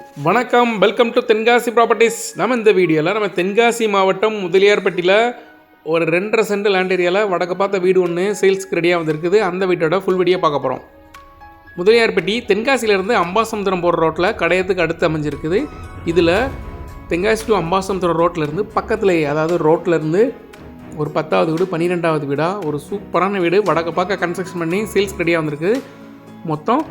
வணக்கம். Welcome to Tenkasi properties நம்ம இந்த வீடியோவில் நம்ம தென்காசி மாவட்டம் முதலியார்பட்டியில் ஒரு ரெண்டரை சென்ட் லேண்ட் ஏரியாவில் வடக்கு பார்த்த வீடு ஒன்று சேல்ஸ்க்கு ரெடியாக வந்திருக்குது. அந்த வீட்டோட ஃபுல் வீடியோ பார்க்க போகிறோம் முதலியார்பட்டி தென்காசியிலேருந்து அம்பாசமுத்திரம் போகிற ரோட்டில் கடையத்துக்கு அடுத்து அமைஞ்சிருக்குது. இதில் தென்காசி டு அம்பாசமுத்திரம் ரோட்டில் இருந்து பக்கத்துலேயே அதாவது ரோட்டில் இருந்து ஒரு பத்தாவது வீடு பன்னிரெண்டாவது வீடாக ஒரு சூப்பரான வீடு. வடக்கு பார்க்க கன்ஸ்ட்ரக்ஷன் பண்ணி சேல்ஸ் ரெடியாக வந்திருக்கு மொத்தம்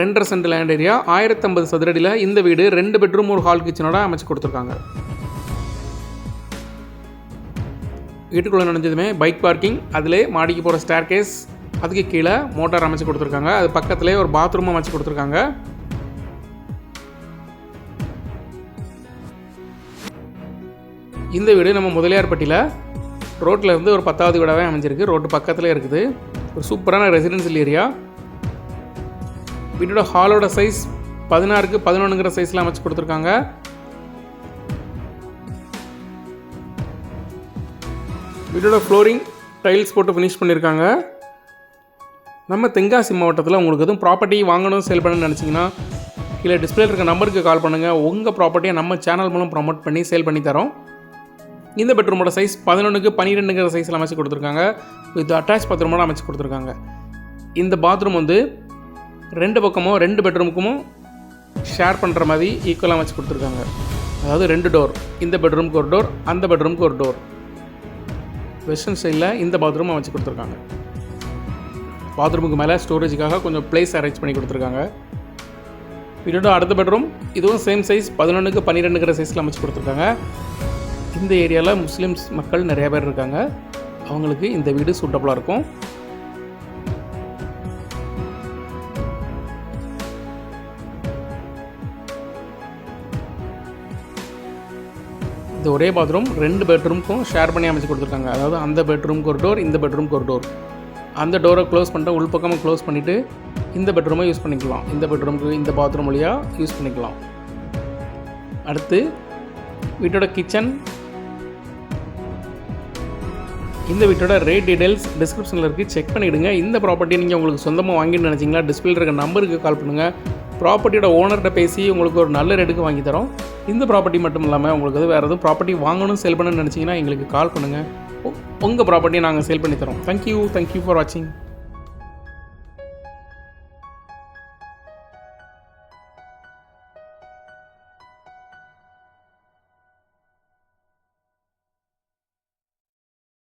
ரெண்டரை சென்ட் லேண்ட் ஏரியா ஆயிரத்தம்பது சதுரடியில் இந்த வீடு ரெண்டு பெட்ரூம் ஒரு ஹால் கிச்சனோட அமைச்சு கொடுத்துருக்காங்க. வீட்டுக்குள்ளே நினைஞ்சதுமே பைக் பார்க்கிங் அதிலே மாடிக்கு போகிற ஸ்டேர் கேஸ் அதுக்கு கீழே மோட்டார் அமைச்சு கொடுத்துருக்காங்க. அது பக்கத்துலேயே ஒரு பாத்ரூம் அமைச்சு கொடுத்துருக்காங்க. இந்த வீடு நம்ம முதலியார்பட்டியில் ரோட்டில் இருந்து ஒரு பத்தாவது வீடாகவே அமைஞ்சிருக்கு. ரோட்டு பக்கத்துலேயே இருக்குது. ஒரு சூப்பரான ரெசிடென்சியல் ஏரியா வீட்டோட ஹாலோட சைஸ் பதினாறுக்கு பதினொன்றுங்கிற சைஸில் அமைச்சு கொடுத்துருக்காங்க. வீட்டோட ஃப்ளோரிங் டைல்ஸ் போட்டு ஃபினிஷ் பண்ணியிருக்காங்க நம்ம தென்காசி மாவட்டத்தில் உங்களுக்கு எதுவும் ப்ராப்பர்ட்டி வாங்கணும் சேல் பண்ணணும்னு நினச்சிங்கன்னா கீழே டிஸ்பிளே இருக்க நம்பருக்கு கால் பண்ணுங்கள் உங்கள் ப்ராப்பர்ட்டியை நம்ம சேனல் மூலம் ப்ரமோட் பண்ணி சேல் பண்ணி தரோம். இந்த பெட்ரூமோட சைஸ் பதினொன்றுக்கு பன்னிரெண்டுங்கிற சைஸில் அமைச்சு கொடுத்துருக்காங்க. வித் அட்டாச் பாத்ரூமோட அமைச்சு கொடுத்துருக்காங்க. இந்த பாத்ரூம் வந்து ரெண்டு பக்கமும் ரெண்டு பெட்ரூமுக்கும் ஷேர் பண்ணுற மாதிரி ஈக்குவலாக வச்சு கொடுத்துருக்காங்க. அதாவது ரெண்டு டோர் இந்த பெட்ரூமுக்கு ஒரு டோர் அந்த பெட்ரூமுக்கு ஒரு டோர் வெஸ்டர்ன் சைடில் இந்த பாத்ரூம் அமைச்சு கொடுத்துருக்காங்க. பாத்ரூமுக்கு மேலே ஸ்டோரேஜுக்காக கொஞ்சம் ப்ளேஸ் அரேஞ்ச் பண்ணி கொடுத்துருக்காங்க. வீடோட அடுத்த பெட்ரூம் இதுவும் சேம் சைஸ் பதினொன்றுக்கு பன்னிரெண்டுங்கிற சைஸில் அமைச்சு கொடுத்துருக்காங்க. இந்த ஏரியாவில் முஸ்லீம்ஸ் மக்கள் நிறையா பேர் இருக்காங்க. அவங்களுக்கு இந்த வீடு சூட்டபுளாக இருக்கும். இந்த ஒரே பாத்ரூம் ரெண்டு பெட்ரூம்க்கும் ஷேர் பண்ணி அமைச்சு கொடுத்துருக்காங்க. அதாவது அந்த பெட்ரூம்க்கு ஒரு டோர் இந்த பெட்ரூம்க்கு ஒரு டோர் அந்த டோரை க்ளோஸ் பண்ணிட்டு உள்பக்கமாக க்ளோஸ் பண்ணிவிட்டு இந்த பெட்ரூமை யூஸ் பண்ணிக்கலாம். இந்த பெட்ரூமுக்கு இந்த பாத்ரூம் வழியாக யூஸ் பண்ணிக்கலாம். அடுத்து வீட்டோட கிச்சன் இந்த வீட்டோட ரேட் டீடைல்ஸ் டிஸ்கிரிப்ஷனில் இருக்குது செக் பண்ணிவிடுங்க இந்த ப்ராப்பர்ட்டி நீங்கள் உங்களுக்கு சொந்தமாக வாங்கின்னு நினச்சிங்களா? டிஸ்பிளே இருக்க நம்பருக்கு கால் பண்ணுங்கள் ப்ராப்பர்ட்டியோட ஓனர்கிட்ட பேசி உங்களுக்கு ஒரு நல்ல ரேட்டுக்கு வாங்கி தரோம். இந்த ப்ராப்பர்ட்டி மட்டும் இல்லாமல் உங்களுக்கு எது வேறு எதுவும் ப்ராப்பர்ட்டி வாங்கணும் சேல் பண்ணணும்னு நினச்சிங்கன்னா எங்களுக்கு கால் பண்ணுங்கள் உங்கள் ப்ராப்பர்ட்டியை நாங்கள் சேல் பண்ணி தரோம். தேங்க்யூ தேங்க்யூ ஃபார் வாட்சிங்